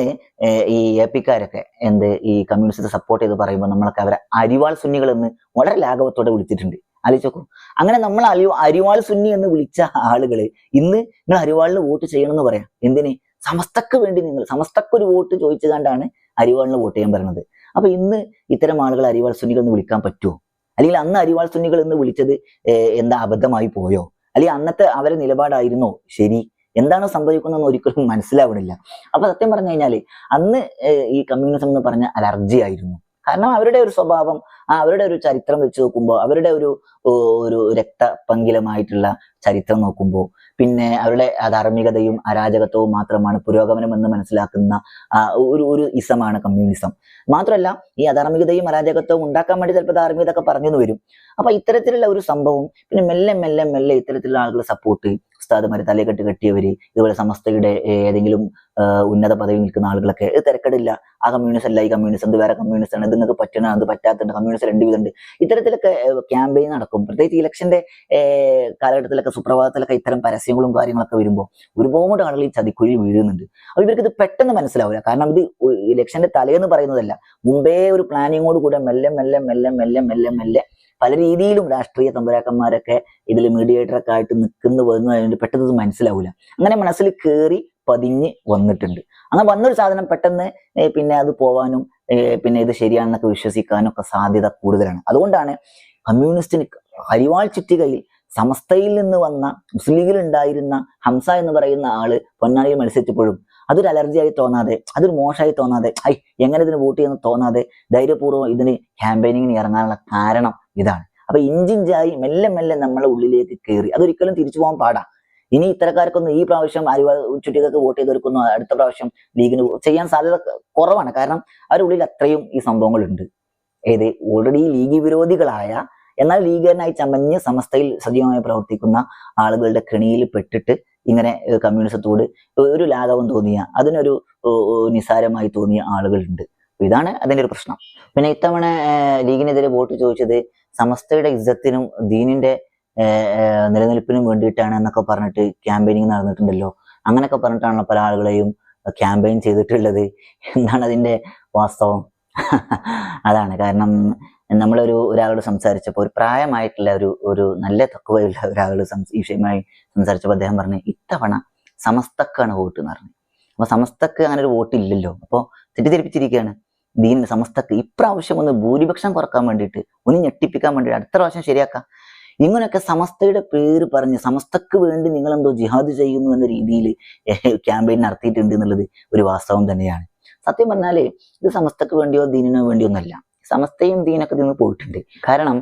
ഈ എ പിക്കാരൊക്കെ എന്ത് ഈ കമ്മ്യൂണിസത്തെ സപ്പോർട്ട് ചെയ്ത് പറയുമ്പോൾ നമ്മളൊക്കെ അവരെ അരിവാൾ സുന്നികൾ എന്ന് വളരെ ലാഘവത്തോടെ വിളിച്ചിട്ടുണ്ട്. ആലോചിച്ച് നോക്കൂ. അങ്ങനെ നമ്മൾ അരി അരിവാൾ സുന്നി എന്ന് വിളിച്ച ആളുകൾ ഇന്ന് നിങ്ങൾ അരിവാളിന് വോട്ട് ചെയ്യണം എന്ന് പറയാം. എന്തിന്? സമസ്തക്ക് വേണ്ടി നിങ്ങൾ സമസ്തക്ക് ഒരു വോട്ട് ചോദിച്ചു കണ്ടാണ് അരിവാളിന് വോട്ട് ചെയ്യാൻ പറഞ്ഞത് അപ്പൊ ഇന്ന് ഇത്തരം ആളുകൾ അരിവാൾ സുന്നികൾ എന്ന് വിളിക്കാൻ പറ്റുമോ? അല്ലെങ്കിൽ അന്ന് അരിവാൾ സുന്നികൾ എന്ന് വിളിച്ചത് എന്താ അബദ്ധമായി പോയോ? അല്ലെങ്കിൽ അന്നത്തെ അവരെ നിലപാടായിരുന്നോ? ശരി. എന്താണ് സംഭവിക്കുന്നതെന്ന് ഒരിക്കലും മനസ്സിലാവണില്ല. അപ്പൊ സത്യം പറഞ്ഞു കഴിഞ്ഞാൽ അന്ന് ഈ കമ്മ്യൂണിസം എന്ന് പറഞ്ഞ അലർജി ആയിരുന്നു കാരണം അവരുടെ ഒരു സ്വഭാവം അവരുടെ ഒരു ചരിത്രം വെച്ച് നോക്കുമ്പോൾ അവരുടെ ഒരു ഒരു രക്തപങ്കിലമായിട്ടുള്ള ചരിത്രം നോക്കുമ്പോൾ പിന്നെ അവരുടെ അധാർമികതയും അരാജകത്വവും മാത്രമാണ് പുരോഗമനം എന്ന് മനസ്സിലാക്കുന്ന ഒരു ഒരു ഇസമാണ് കമ്മ്യൂണിസം. മാത്രമല്ല ഈ അധാർമികതയും അരാജകത്വവും ഉണ്ടാക്കാൻ വേണ്ടി ചിലപ്പോൾ ധാർമ്മികത ഒക്കെ പറഞ്ഞു വരും. അപ്പൊ ഇത്തരത്തിലുള്ള ഒരു സംഭവം പിന്നെ മെല്ലെ മെല്ലെ മെല്ലെ ഇത്തരത്തിലുള്ള ആളുകളെ സപ്പോർട്ട് ഉസ്താദുമാര് തലകെട്ട് കെട്ടിയവര് ഇതുപോലെ സമസ്തയുടെ ഏതെങ്കിലും ഉന്നത പദവി നിൽക്കുന്ന ആളുകളൊക്കെ ഇത് തിരക്കടില്ല. ആ കമ്മ്യൂണിസ്റ്റ് അല്ല ഈ കമ്മ്യൂണിസ്റ്റ് എന്ത് വേറെ കമ്മ്യൂണിസ്റ്റ് ആണ് ഇത് നിങ്ങൾക്ക് പറ്റണം അത് പറ്റാത്തുണ്ട് കമ്മ്യൂണിസ്റ്റ് രണ്ട് വിധമുണ്ട്. ഇത്തരത്തിലൊക്കെ ക്യാമ്പയിൻ നടക്കും. പ്രത്യേകിച്ച് ഇലക്ഷന്റെ കാലഘട്ടത്തിലൊക്കെ സുപ്രഭാതത്തിലൊക്കെ ഇത്തരം പരസ്യങ്ങളും കാര്യങ്ങളൊക്കെ വരുമ്പോൾ ഒരുപാട് ആളുകൾ ഈ ചതിക്കുഴിയിൽ വീഴുന്നുണ്ട്. അപ്പൊ ഇവർക്ക് ഇത് പെട്ടെന്ന് മനസ്സിലാവില്ല കാരണം ഇത് ഇലക്ഷന്റെ തലേന്ന് പറയുന്നതല്ല. മുമ്പേ ഒരു പ്ലാനിങ്ങോട് കൂടെ മെല്ലെ മെല്ലെ മെല്ലെ മെല്ലെ മെല്ലെ മെല്ലെ പല രീതിയിലും രാഷ്ട്രീയ തമ്പുരാക്കന്മാരൊക്കെ ഇതിൽ മീഡിയേറ്ററൊക്കെ ആയിട്ട് നിൽക്കുന്നു വന്നു പെട്ടെന്ന് ഇത് മനസ്സിലാവില്ല അങ്ങനെ മനസ്സിൽ കയറി പതിഞ്ഞ് വന്നിട്ടുണ്ട്. അങ്ങനെ വന്നൊരു സാധനം പെട്ടെന്ന് പിന്നെ അത് പോവാനും പിന്നെ ഇത് ശരിയാണെന്നൊക്കെ വിശ്വസിക്കാനും ഒക്കെ സാധ്യത കൂടുതലാണ്. അതുകൊണ്ടാണ് കമ്മ്യൂണിസ്റ്റിന് അരിവാൾ ചുറ്റികയിൽ സമസ്തയിൽ നിന്ന് വന്ന മുസ്ലിം ലീഗിൽ ഉണ്ടായിരുന്ന ഹംസ എന്ന് പറയുന്ന ആൾ പൊന്നാനിയിൽ മത്സരിച്ചപ്പോഴും അതൊരു അലർജിയായി തോന്നാതെ അതൊരു മോശമായി തോന്നാതെ ഐ എങ്ങനെ ഇതിന് വോട്ട് ചെയ്യുന്നു തോന്നാതെ ധൈര്യപൂർവം ഇതിന് ക്യാമ്പയിനിങ്ങിന് ഇറങ്ങാനുള്ള കാരണം ഇതാണ്. അപ്പൊ ഇഞ്ചിഞ്ചായി മെല്ലെ മെല്ലെ നമ്മളെ ഉള്ളിലേക്ക് കയറി അതൊരിക്കലും തിരിച്ചു പോകാൻ പാടാ. ഇനി ഇത്തരക്കാർക്കൊന്നും ഈ പ്രാവശ്യം അരിവ ചുറ്റികൾക്ക് വോട്ട് ചെയ്തവർക്കൊന്നും അടുത്ത പ്രാവശ്യം ലീഗിന് ചെയ്യാൻ സാധ്യത കുറവാണ്. കാരണം അവരുടെ ഉള്ളിൽ അത്രയും ഈ സംഭവങ്ങളുണ്ട്. ഏത് ഓൾറെഡി ലീഗ് വിരോധികളായ എന്നാൽ ലീഗറിനായി ചമഞ്ഞ് സമസ്തയിൽ സജീവമായി പ്രവർത്തിക്കുന്ന ആളുകളുടെ കെണിയിൽ പെട്ടിട്ട് ഇങ്ങനെ കമ്മ്യൂണിസത്തോട് ഒരു ലാഘവം തോന്നിയ അതിനൊരു ഏഹ്, തോന്നിയ ആളുകളുണ്ട്. ഇതാണ് അതിന്റെ ഒരു പ്രശ്നം. പിന്നെ ഇത്തവണ ലീഗിനെതിരെ വോട്ട് ചോദിച്ചത് സമസ്തയുടെ ഇജ്ജത്തിനും ദീനിന്റെ നിലനിൽപ്പിനും വേണ്ടിയിട്ടാണ് എന്നൊക്കെ പറഞ്ഞിട്ട് ക്യാമ്പയിനിങ് നടന്നിട്ടുണ്ടല്ലോ. അങ്ങനെയൊക്കെ പറഞ്ഞിട്ടാണല്ലോ പല ആളുകളെയും ക്യാമ്പയിൻ ചെയ്തിട്ടുള്ളത്. എന്താണ് അതിന്റെ വാസ്തവം? അതാണ് കാരണം നമ്മളൊരു ഒരാളോട് സംസാരിച്ചപ്പോൾ ഒരു പ്രായമായിട്ടുള്ള ഒരു ഒരു നല്ല തക്കവയുള്ള ഒരാളോട് ഈ വിഷയമായി സംസാരിച്ചപ്പോൾ അദ്ദേഹം പറഞ്ഞു ഇത്തവണ സമസ്തക്കാണ് വോട്ട് എന്ന് പറഞ്ഞു. അപ്പൊ സമസ്തക്ക് അങ്ങനെ ഒരു വോട്ട് ഇല്ലല്ലോ അപ്പോൾ തെറ്റിദ്ധരിപ്പിച്ചിരിക്കുകയാണ്. ദീൻ സമസ്തക്ക് ഇപ്രാവശ്യം ഒന്ന് ഭൂരിപക്ഷം കുറയ്ക്കാൻ വേണ്ടിയിട്ട് ഒന്ന് ഞെട്ടിപ്പിക്കാൻ വേണ്ടിയിട്ട് അടുത്ത പ്രാവശ്യം ശരിയാക്കാം. ഇങ്ങനെയൊക്കെ സമസ്തയുടെ പേര് പറഞ്ഞ് സമസ്തക്ക് വേണ്ടി നിങ്ങൾ എന്തോ ജിഹാദ് ചെയ്യുന്നു എന്ന രീതിയിൽ ക്യാമ്പയിൻ നടത്തിയിട്ടുണ്ട് എന്നുള്ളത് ഒരു വാസ്തവം തന്നെയാണ്. സത്യം പറഞ്ഞാൽ ഇത് സമസ്തക്ക് വേണ്ടിയോ ദീനിനോ വേണ്ടിയോ ഒന്നല്ല. സമസ്തയും ദീനൊക്കെ നിന്ന് പോയിട്ടുണ്ട്. കാരണം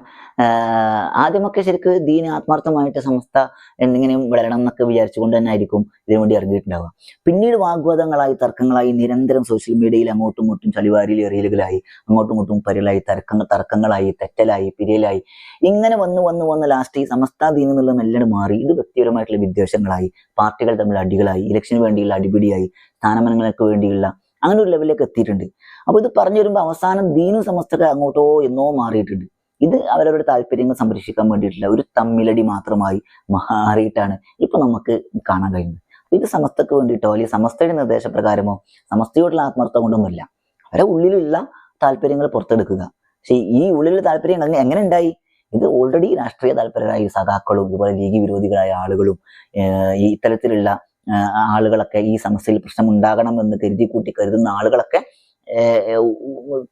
ആദ്യമൊക്കെ ശരിക്ക് ദീൻ ആത്മാർത്ഥമായിട്ട് സമസ്ത എന്തെങ്കിലും വളരണം എന്നൊക്കെ വിചാരിച്ചുകൊണ്ട് തന്നെ ആയിരിക്കും ഇതിനു വേണ്ടി ഇറങ്ങിയിട്ടുണ്ടാവുക. പിന്നീട് വാഗ്വാദങ്ങളായി തർക്കങ്ങളായി നിരന്തരം സോഷ്യൽ മീഡിയയിൽ അങ്ങോട്ടും ഇങ്ങോട്ടും ചളിവാരിയിൽ എറിയലുകളായി അങ്ങോട്ടും ഇങ്ങോട്ടും പരിലായി തർക്കങ്ങൾ തർക്കങ്ങളായി തെറ്റലായി പിരിയലായി ഇങ്ങനെ വന്ന് വന്ന് വന്ന് ലാസ്റ്റ് ഈ സമസ്ത ദീൻ എന്നുള്ള മെല്ലട് മാറി. ഇത് വ്യക്തിപരമായിട്ടുള്ള വിദ്വേഷങ്ങളായി പാർട്ടികൾ തമ്മിൽ അടികളായി ഇലക്ഷന് വേണ്ടിയുള്ള അടിപിടിയായി സ്ഥാനമാനങ്ങൾക്ക് വേണ്ടിയുള്ള അങ്ങനെ ഒരു ലെവലിലേക്ക് എത്തിയിട്ടുണ്ട്. അപ്പൊ ഇത് പറഞ്ഞു വരുമ്പോൾ അവസാനം ദീനും സമസ്തക അങ്ങോട്ടോ എന്നോ മാറിയിട്ടുണ്ട്. ഇത് അവരവരുടെ താല്പര്യങ്ങൾ സംരക്ഷിക്കാൻ വേണ്ടിയിട്ടുള്ള ഒരു തമ്മിലടി മാത്രമായി മാറിയിട്ടാണ് ഇപ്പൊ നമുക്ക് കാണാൻ കഴിയുന്നത്. ഇത് സമസ്തക്ക് വേണ്ടിയിട്ടോ അല്ലെങ്കിൽ സമസ്തയുടെ നിർദ്ദേശപ്രകാരമോ സമസ്തയോടുള്ള ആത്മാർത്ഥം കൊണ്ടൊന്നുമില്ല. അവരെ ഉള്ളിലുള്ള താല്പര്യങ്ങൾ പുറത്തെടുക്കുക. പക്ഷെ ഈ ഉള്ളിലെ താല്പര്യങ്ങൾ എങ്ങനെ- ഉണ്ടായി? ഇത് ഓൾറെഡി രാഷ്ട്രീയ താല്പര്യരായ സഖാക്കളും ഇതുപോലെ ലീഗ് വിരോധികളായ ആളുകളും ഈ ഇത്തരത്തിലുള്ള ആളുകളൊക്കെ ഈ സമസ്യയിൽ പ്രശ്നം ഉണ്ടാകണം എന്ന് കരുതി കൂട്ടി കരുതുന്ന ആളുകളൊക്കെ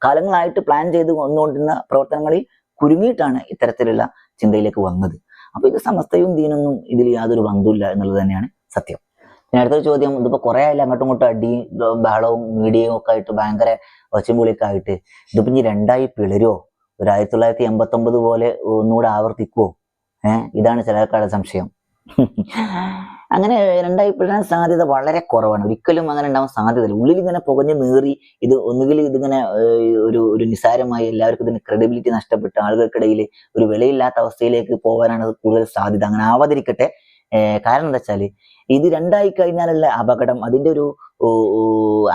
കാലങ്ങളായിട്ട് പ്ലാൻ ചെയ്ത് വന്നുകൊണ്ടിരുന്ന പ്രവർത്തനങ്ങളിൽ കുരുങ്ങിയിട്ടാണ് ഇത്തരത്തിലുള്ള ചിന്തയിലേക്ക് വന്നത്. അപ്പൊ ഇത് സമസ്തയും ദീനൊന്നും ഇതിൽ യാതൊരു പങ്കുമില്ല എന്നുള്ളത് തന്നെയാണ് സത്യം. പിന്നെ അടുത്തൊരു ചോദ്യം ഇതിപ്പോ കുറെ ആയാലും അങ്ങോട്ടും ഇങ്ങോട്ടും അടിയും ബഹളവും മീഡിയയും ഒക്കെ ആയിട്ട് ഭയങ്കര ഒച്ചമ്പുളിയൊക്കെ ആയിട്ട് ഇതിപ്പോ ഇനി രണ്ടായി പിളരുവോ? ഒരു ആയിരത്തി തൊള്ളായിരത്തി എൺപത്തി ഒമ്പത് പോലെ ഒന്നുകൂടെ ആവർത്തിക്കുവോ? ഏഹ് ഇതാണ് ചിലർക്കാരുടെ സംശയം. അങ്ങനെ രണ്ടായി പിളരാൻ സാധ്യത വളരെ കുറവാണ്. ഒരിക്കലും അങ്ങനെ ഉണ്ടാവാൻ സാധ്യതയില്ല. ഉള്ളിൽ ഇങ്ങനെ പുകഞ്ഞു നീറി ഇത് ഒന്നുകിൽ ഇതിങ്ങനെ ഒരു ഒരു നിസാരമായി എല്ലാവർക്കും ഇതിന് ക്രെഡിബിലിറ്റി നഷ്ടപ്പെട്ട് ആളുകൾക്കിടയിൽ ഒരു വിലയില്ലാത്ത അവസ്ഥയിലേക്ക് പോകാനാണ് കൂടുതൽ സാധ്യത. അങ്ങനെ ആവാതിരിക്കട്ടെ. കാരണം എന്താ വെച്ചാൽ ഇത് രണ്ടായി കഴിഞ്ഞാലുള്ള അപകടം അതിന്റെ ഒരു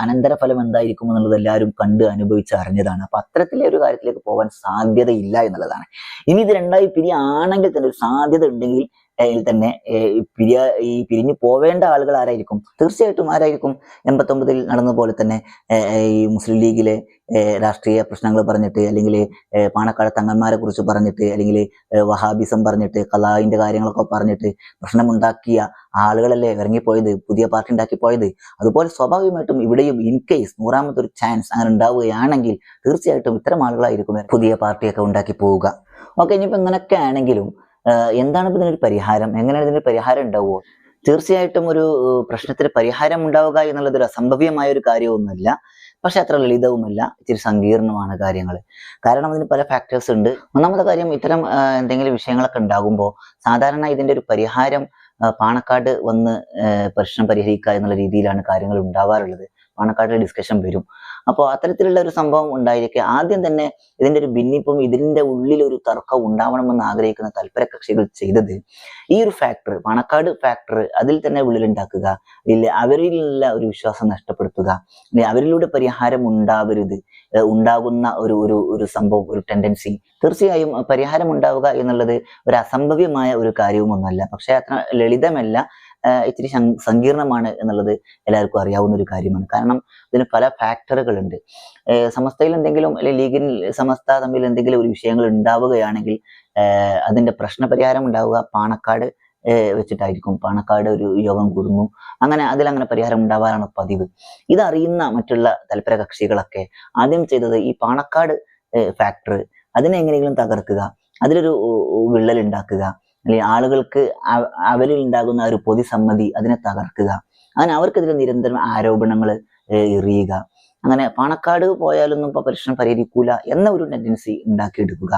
അനന്തരഫലം എന്തായിരിക്കും എന്നുള്ളത് എല്ലാവരും കണ്ട് അനുഭവിച്ച് അറിഞ്ഞതാണ്. അപ്പൊ അത്തരത്തിലെ ഒരു കാര്യത്തിലേക്ക് പോകാൻ സാധ്യതയില്ല എന്നുള്ളതാണ്. ഇനി ഇത് രണ്ടായി പിരിയാണെങ്കിൽ തന്നെ ഒരു സാധ്യത ഉണ്ടെങ്കിൽ തന്നെ പിരിയ ഈ പിരിഞ്ഞു പോവേണ്ട ആളുകൾ ആരായിരിക്കും? തീർച്ചയായിട്ടും ആരായിരിക്കും എൺപത്തൊമ്പതിൽ നടന്ന പോലെ തന്നെ ഈ മുസ്ലിം ലീഗിലെ രാഷ്ട്രീയ പ്രശ്നങ്ങൾ പറഞ്ഞിട്ട് അല്ലെങ്കിൽ പാണക്കാട് തങ്ങന്മാരെ കുറിച്ച് പറഞ്ഞിട്ട് അല്ലെങ്കിൽ വഹാബിസം പറഞ്ഞിട്ട് കലാവിന്റെ കാര്യങ്ങളൊക്കെ പറഞ്ഞിട്ട് പ്രശ്നമുണ്ടാക്കിയ ആളുകളല്ലേ ഇറങ്ങിപ്പോയത് പുതിയ പാർട്ടി ഉണ്ടാക്കി പോയത് അതുപോലെ സ്വാഭാവികമായിട്ടും ഇവിടെയും ഇൻ കേസ് നൂറാമത്തെ ഒരു ചാൻസ് അങ്ങനെ ഉണ്ടാവുകയാണെങ്കിൽ തീർച്ചയായിട്ടും ഇത്തരം ആളുകളായിരിക്കും പുതിയ പാർട്ടിയൊക്കെ ഉണ്ടാക്കി പോവുക. ഓക്കെ ഇനിയിപ്പോ ഇങ്ങനെയൊക്കെ ആണെങ്കിലും എന്താണ് ഇപ്പൊ ഇതിനൊരു പരിഹാരം? എങ്ങനെയാണ് ഇതിന് പരിഹാരം ഉണ്ടാവുക തീർച്ചയായിട്ടും ഒരു പ്രശ്നത്തിന് പരിഹാരം ഉണ്ടാവുക എന്നുള്ളത് ഒരു അസംഭവ്യമായ ഒരു കാര്യമൊന്നുമല്ല. പക്ഷെ അത്ര ലളിതവുമല്ല. ഇച്ചിരി സങ്കീർണമാണ് കാര്യങ്ങൾ കാരണം അതിന് പല ഫാക്ടേഴ്സ് ഉണ്ട്. ഒന്നാമത്തെ കാര്യം ഇത്തരം എന്തെങ്കിലും വിഷയങ്ങളൊക്കെ ഉണ്ടാകുമ്പോൾ സാധാരണ ഇതിന്റെ ഒരു പരിഹാരം പാണക്കാട് വന്ന് പ്രശ്നം പരിഹരിക്കുക എന്നുള്ള രീതിയിലാണ് കാര്യങ്ങൾ ഉണ്ടാവാറുള്ളത്. പാണക്കാട് ഡിസ്കഷൻ വരും. അപ്പോൾ അത്തരത്തിലുള്ള ഒരു സംഭവം ഉണ്ടായിരിക്കെ ആദ്യം തന്നെ ഇതിന്റെ ഒരു ഭിന്നിപ്പും ഇതിന്റെ ഉള്ളിൽ ഒരു തർക്കം ഉണ്ടാവണമെന്ന് ആഗ്രഹിക്കുന്ന തൽപര കക്ഷികൾ ചെയ്തത് ഈ ഒരു ഫാക്ടർ പണക്കാട് ഫാക്ടർ അതിൽ തന്നെ ഉള്ളിലുണ്ടാക്കുക ഇല്ല അവരിലുള്ള ഒരു വിശ്വാസം നഷ്ടപ്പെടുത്തുക അവരിലൂടെ പരിഹാരം ഉണ്ടാവരുത് ഉണ്ടാകുന്ന ഒരു ഒരു ഒരു സംഭവം ഒരു ടെൻഡൻസി തീർച്ചയായും പരിഹാരം ഉണ്ടാവുക എന്നുള്ളത് ഒരു അസംഭവ്യമായ ഒരു കാര്യവുമൊന്നുമല്ല. പക്ഷെ അത്ര ലളിതമല്ല. ഇത്തിരി സങ്ക- സങ്കീർണമാണ് എന്നുള്ളത് എല്ലാവർക്കും അറിയാവുന്ന ഒരു കാര്യമാണ്. കാരണം ഇതിന് പല ഫാക്ടറുകളുണ്ട് സമസ്തയിൽ എന്തെങ്കിലും അല്ലെങ്കിൽ ലീഗിൽ സമസ്ത തമ്മിൽ എന്തെങ്കിലും ഒരു വിഷയങ്ങൾ ഉണ്ടാവുകയാണെങ്കിൽ അതിന്റെ പ്രശ്നപരിഹാരം ഉണ്ടാവുക പാണക്കാട് വെച്ചിട്ടായിരിക്കും. പാണക്കാട് ഒരു യോഗം കൂടുന്നു. അങ്ങനെ അതിലങ്ങനെ പരിഹാരം ഉണ്ടാവാറാണ് പതിവ്. ഇതറിയുന്ന മറ്റുള്ള തൽപര കക്ഷികളൊക്കെ ആദ്യം ചെയ്തത് ഈ പാണക്കാട് ഫാക്ടർ അതിനെ എങ്ങനെയെങ്കിലും തകർക്കുക. അതിലൊരു വിള്ളൽ ഉണ്ടാക്കുക. അല്ലെങ്കിൽ ആളുകൾക്ക് അവരിൽ ഉണ്ടാകുന്ന ഒരു പൊതുസമ്മതി അതിനെ തകർക്കുക. അങ്ങനെ അവർക്കെതിരെ നിരന്തരം ആരോപണങ്ങൾ എറിയുക. അങ്ങനെ പാണക്കാട് പോയാലൊന്നും ഇപ്പൊ പ്രശ്നം പരിഹരിക്കൂല എന്ന ഒരു ടെൻഡൻസി ഉണ്ടാക്കിയെടുക്കുക.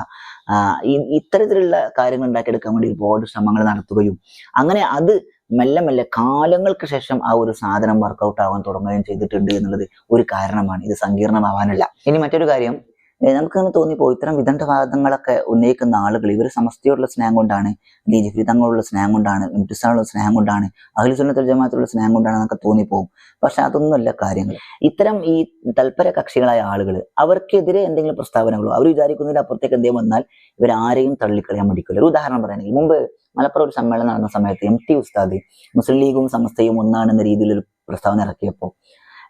ഇത്തരത്തിലുള്ള കാര്യങ്ങൾ ഉണ്ടാക്കിയെടുക്കാൻ വേണ്ടി ഒരുപാട് ശ്രമങ്ങൾ നടത്തുകയും അങ്ങനെ അത് മെല്ലെ മെല്ലെ കാലങ്ങൾക്ക് ശേഷം ആ ഒരു സാധനം വർക്കൗട്ട് ആവാൻ തുടങ്ങുകയും ചെയ്തിട്ടുണ്ട് എന്നുള്ളത് ഒരു കാരണമാണ്. ഇത് സങ്കീർണമാവാനല്ല. ഇനി മറ്റൊരു കാര്യം നമുക്കങ്ങനെ തോന്നിപ്പോ ഇത്തരം വിദണ്ഡവാദങ്ങളൊക്കെ ഉന്നയിക്കുന്ന ആളുകൾ ഇവർ സമസ്തയോടുള്ള സ്നേഹം കൊണ്ടാണ് അല്ലെങ്കിൽ ജിഫ്രി തങ്ങളുള്ള സ്നേഹം കൊണ്ടാണ് ഇംതിസാനുള്ള സ്നേഹം കൊണ്ടാണ് അഖിൽസുന്നത്തുൽ ജമാഅത്തുള്ള സ്നേഹം കൊണ്ടാണ് എന്നൊക്കെ തോന്നിപ്പോകും. പക്ഷെ അതൊന്നുമല്ല കാര്യങ്ങൾ. ഇത്തരം ഈ തൽപര കക്ഷികളായ ആളുകൾ അവർക്കെതിരെ എന്തെങ്കിലും പ്രസ്താവനകളോ അവർ വിചാരിക്കുന്നതിന്റെ അപ്പുറത്തേക്ക് എന്തെങ്കിലും വന്നാൽ ഇവർ ആരെയും തള്ളിക്കളയാൻ മടിക്കില്ല ഒരു ഉദാഹരണം പറയുകയാണെങ്കിൽ മുമ്പ് മലപ്പുറം ഒരു സമ്മേളനം നടന്ന സമയത്ത് എം ടി ഉസ്താദ് മുസ്ലിം ലീഗും സമസ്തയും ഒന്നാണെന്ന രീതിയിൽ ഒരു പ്രസ്താവന ഇറക്കിയപ്പോൾ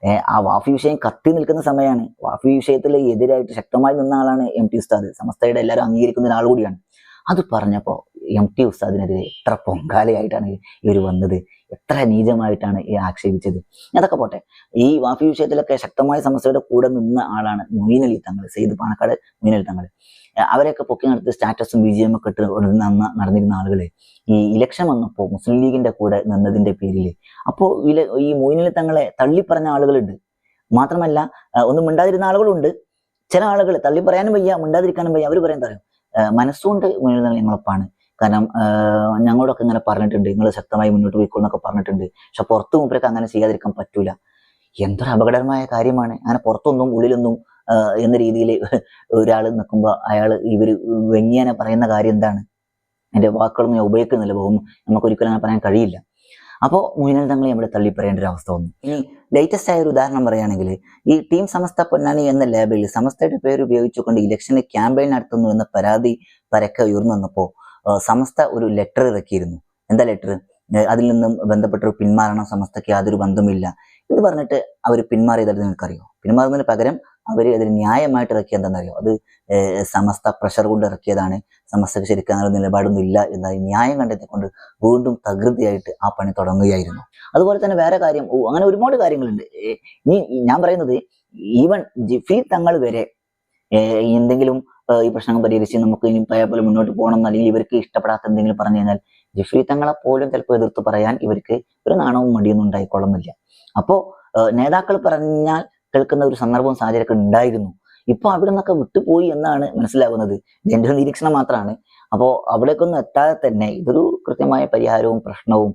ആ വാഫി വിഷയം കത്തി നിൽക്കുന്ന സമയമാണ് വാഫി വിഷയത്തിൽ എതിരായിട്ട് ശക്തമായി നിന്ന ആളാണ് എം ടി ഉസ്താദ്. സമസ്തയുടെ എല്ലാവരും അംഗീകരിക്കുന്ന ഒരാൾ കൂടിയാണ്. അത് പറഞ്ഞപ്പോൾ എം ടി ഉസ്താദിനെതിരെ എത്ര പൊങ്കാലയായിട്ടാണ് ഇവർ വന്നത്? എത്ര നീചമായിട്ടാണ് ഈ ആക്ഷേപിച്ചത്? അതൊക്കെ പോട്ടെ. ഈ വാഫി വിഷയത്തിലൊക്കെ ശക്തമായ സമസ്യയുടെ കൂടെ നിന്ന ആളാണ് മൊയ്ൻ അലി തങ്ങൾ സെയ്ദ് പാണക്കാട് മൊയ്ൻ അലി തങ്ങൾ. അവരെയൊക്കെ പൊക്കി നടത്തി സ്റ്റാറ്റസും ബി ജി എം ഒക്കെ ഇട്ട് നടന്ന- നടന്നിരുന്ന ആളുകളെ ഈ ഇലക്ഷൻ വന്നപ്പോൾ മുസ്ലിം ലീഗിന്റെ കൂടെ നിന്നതിന്റെ പേരിൽ അപ്പോൾ ഈ മൊയ്ൻ അലി തങ്ങളെ തള്ളിപ്പറഞ്ഞ ആളുകളുണ്ട്. മാത്രമല്ല ഒന്നും മിണ്ടാതിരുന്ന ആളുകളുണ്ട്. ചില ആളുകൾ തള്ളി പറയാനും വയ്യ മിണ്ടാതിരിക്കാനും വയ്യ. അവർ പറയാൻ പറയും മനസ്സുകൊണ്ട് തങ്ങൾ ഞങ്ങളൊപ്പാണ് കാരണം ഞങ്ങളോടൊക്കെ ഇങ്ങനെ പറഞ്ഞിട്ടുണ്ട്. നിങ്ങൾ ശക്തമായി മുന്നോട്ട് പോയിക്കോളൂ എന്നൊക്കെ പറഞ്ഞിട്ടുണ്ട്. പക്ഷെ പുറത്ത് മൂപ്പരൊക്കെ അങ്ങനെ ചെയ്യാതിരിക്കാൻ പറ്റൂല. എന്തൊരു അപകടകരമായ കാര്യമാണ്. അങ്ങനെ പുറത്തൊന്നും ഉള്ളിലൊന്നും എന്ന രീതിയിൽ ഒരാൾ നിൽക്കുമ്പോൾ അയാൾ ഇവർ വെങ്ങിയാനെ പറയുന്ന കാര്യം എന്താണ്? എന്റെ വാക്കുകളൊന്നും ഞാൻ ഉപയോഗിക്കുന്നില്ല. പോകും നമുക്കൊരിക്കലും അങ്ങനെ പറയാൻ കഴിയില്ല. അപ്പോൾ മുന്നിൽ തങ്ങളെ ഇവിടെ തള്ളി പറയേണ്ട ഒരു അവസ്ഥ വന്നു. ഇനി ലേറ്റസ്റ്റ് ആയ ഒരു ഉദാഹരണം പറയുകയാണെങ്കിൽ ഈ ടീം സമസ്ത പൊന്നാനി എന്ന ലേബലിൽ സമസ്തയുടെ പേര് ഉപയോഗിച്ചുകൊണ്ട് ഇലക്ഷന് ക്യാമ്പയിൻ നടത്തുന്നു എന്ന പരാതി പരക്കെ ഉയർന്നു വന്നപ്പോൾ സമസ്ത ഒരു ലെറ്റർ ഇറക്കിയിരുന്നു. എന്താ ലെറ്റർ അതിൽ നിന്നും ബന്ധപ്പെട്ട പിന്മാറണം സമസ്തയ്ക്ക് യാതൊരു ബന്ധമില്ല എന്ന് പറഞ്ഞിട്ട് അവർ പിന്മാറിയതായിട്ട് നിങ്ങൾക്കറിയോ? പിന്മാറുന്നതിന് പകരം അവർ അതിന് ന്യായമായിട്ട് ഇറക്കിയ എന്താണെന്നറിയോ? അത് സമസ്ത പ്രഷർ കൊണ്ട് ഇറക്കിയതാണ്. സമസ്തക്ക് ശരിക്കും അങ്ങനെ നിലപാടൊന്നും ഇല്ല എന്ന ന്യായം കണ്ടെത്തിക്കൊണ്ട് വീണ്ടും തകൃതിയായിട്ട് ആ പണി തുടങ്ങുകയായിരുന്നു. അതുപോലെ തന്നെ വേറെ കാര്യം അങ്ങനെ ഒരുപാട് കാര്യങ്ങളുണ്ട്. ഇനി ഞാൻ പറയുന്നത് ഈവൻ ജിഫി തങ്ങൾ വരെ എന്തെങ്കിലും ഈ പ്രശ്നങ്ങൾ പരിഹരിച്ച് നമുക്ക് ഇനി പോലെ മുന്നോട്ട് പോകണം അല്ലെങ്കിൽ ഇവർക്ക് ഇഷ്ടപ്പെടാത്ത എന്തെങ്കിലും പറഞ്ഞു കഴിഞ്ഞാൽ ജിഫ്രി തങ്ങളെ പോലും ചിലപ്പോൾ എതിർത്ത് പറയാൻ ഇവർക്ക് ഒരു നാണവും മടിയൊന്നും ഉണ്ടായിക്കൊള്ളുന്നില്ല. അപ്പോ ഏ, നേതാക്കൾ പറഞ്ഞാൽ കേൾക്കുന്ന ഒരു സന്ദർഭവും സാഹചര്യമൊക്കെ ഉണ്ടായിരുന്നു. ഇപ്പൊ അവിടെ നിന്നൊക്കെ വിട്ടുപോയി എന്നാണ് മനസ്സിലാകുന്നത് എന്റെ നിരീക്ഷണം മാത്രമാണ്. അപ്പോൾ അവിടേക്കൊന്നും എത്താതെ തന്നെ ഇതൊരു കൃത്യമായ പരിഹാരവും പ്രശ്നവും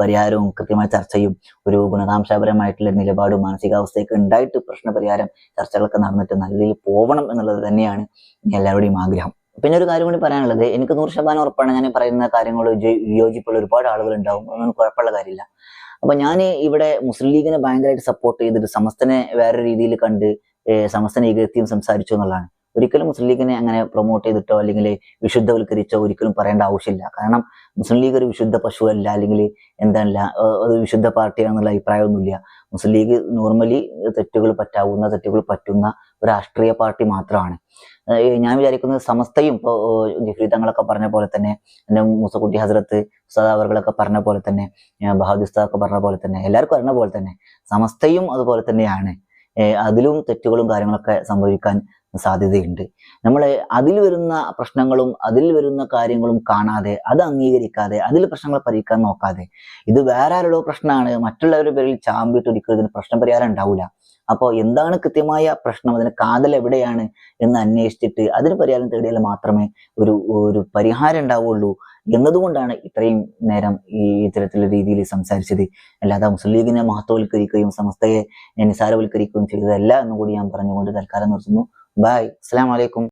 പരിഹാരവും കൃത്യമായ ചർച്ചയും ഒരു ഗുണകാംശപരമായിട്ടുള്ള നിലപാടും മാനസികാവസ്ഥയൊക്കെ ഉണ്ടായിട്ട് പ്രശ്നപരിഹാരം ചർച്ചകളൊക്കെ നടന്നിട്ട് നല്ല രീതിയിൽ പോകണം എന്നുള്ളത് തന്നെയാണ് എല്ലാവരുടെയും ആഗ്രഹം. പിന്നെ ഒരു കാര്യം കൂടി പറയാനുള്ളത് എനിക്ക് നൂറ് ശതമാനം ഉറപ്പാണ് ഞാൻ പറയുന്ന കാര്യങ്ങൾ വിയോജിപ്പുള്ള ഒരുപാട് ആളുകൾ ഉണ്ടാവും അതൊന്നും കുഴപ്പമുള്ള കാര്യമില്ല. അപ്പൊ ഞാൻ ഇവിടെ മുസ്ലിം ലീഗിനെ ഭയങ്കരമായിട്ട് സപ്പോർട്ട് ചെയ്തിട്ട് സമസ്തനെ വേറെ രീതിയിൽ കണ്ട് സമസ്തനെ ഇകഴ്ത്തിയും സംസാരിച്ചു എന്നുള്ളതാണ്. ഒരിക്കലും മുസ്ലിം ലീഗിനെ അങ്ങനെ പ്രൊമോട്ട് ചെയ്തിട്ടോ അല്ലെങ്കിൽ വിശുദ്ധവൽക്കരിച്ചോ ഒരിക്കലും പറയേണ്ട ആവശ്യമില്ല. കാരണം മുസ്ലിം ലീഗ് ഒരു വിശുദ്ധ പശുവല്ല അല്ലെങ്കിൽ എന്താണല്ല ഒരു വിശുദ്ധ പാർട്ടിയാണെന്നുള്ള അഭിപ്രായമൊന്നുമില്ല. മുസ്ലിം ലീഗ് നോർമലി തെറ്റുകൾ പറ്റാവുന്ന തെറ്റുകൾ പറ്റുന്ന ഒരു രാഷ്ട്രീയ പാർട്ടി മാത്രമാണ്. ഞാൻ വിചാരിക്കുന്നത് സമസ്തയും ഇപ്പോൾ ജഹ്രി തങ്ങളൊക്കെ പറഞ്ഞ പോലെ തന്നെ എന്റെ മൂസക്കുട്ടി ഹസരത്ത് സദാവറുകളൊക്കെ പറഞ്ഞ പോലെ തന്നെ ബഹാദുർ പറഞ്ഞ പോലെ തന്നെ എല്ലാവർക്കും പറഞ്ഞ പോലെ തന്നെ സമസ്തയും അതുപോലെ തന്നെയാണ്. അതിലും തെറ്റുകളും കാര്യങ്ങളൊക്കെ സംഭവിക്കാൻ സാധ്യതയുണ്ട്. നമ്മൾ അതിൽ വരുന്ന പ്രശ്നങ്ങളും അതിൽ വരുന്ന കാര്യങ്ങളും കാണാതെ അത് അംഗീകരിക്കാതെ അതിൽ പ്രശ്നങ്ങൾ പരിഹരിക്കാൻ നോക്കാതെ ഇത് വേറെ ആരുടെ പ്രശ്നമാണ് മറ്റുള്ളവരുടെ പേരിൽ ചാമ്പിട്ട് ഒരിക്കലും പ്രശ്ന പരിഹാരം ഉണ്ടാവില്ല അപ്പോൾ എന്താണ് കൃത്യമായ പ്രശ്നം അതിന് കാതൽ എവിടെയാണ് എന്ന് അന്വേഷിച്ചിട്ട് അതിന് പരിഹാരം തേടിയാൽ മാത്രമേ ഒരു ഒരു പരിഹാരം ഉണ്ടാവുള്ളൂ എന്നതുകൊണ്ടാണ് ഇത്രയും നേരം ഈ ഇത്തരത്തിലുള്ള രീതിയിൽ സംസാരിച്ചത്. അല്ലാതെ മുസ്ലിം ലീഗിനെ മഹത്വവൽക്കരിക്കുകയും സമസ്തയെ നിസാരവൽക്കരിക്കുകയും ചെയ്തതല്ല എന്നുകൂടി ഞാൻ പറഞ്ഞുകൊണ്ട് തൽക്കാലം നിർത്തുന്നു. ബായ് അസ്സാം വലൈക്കും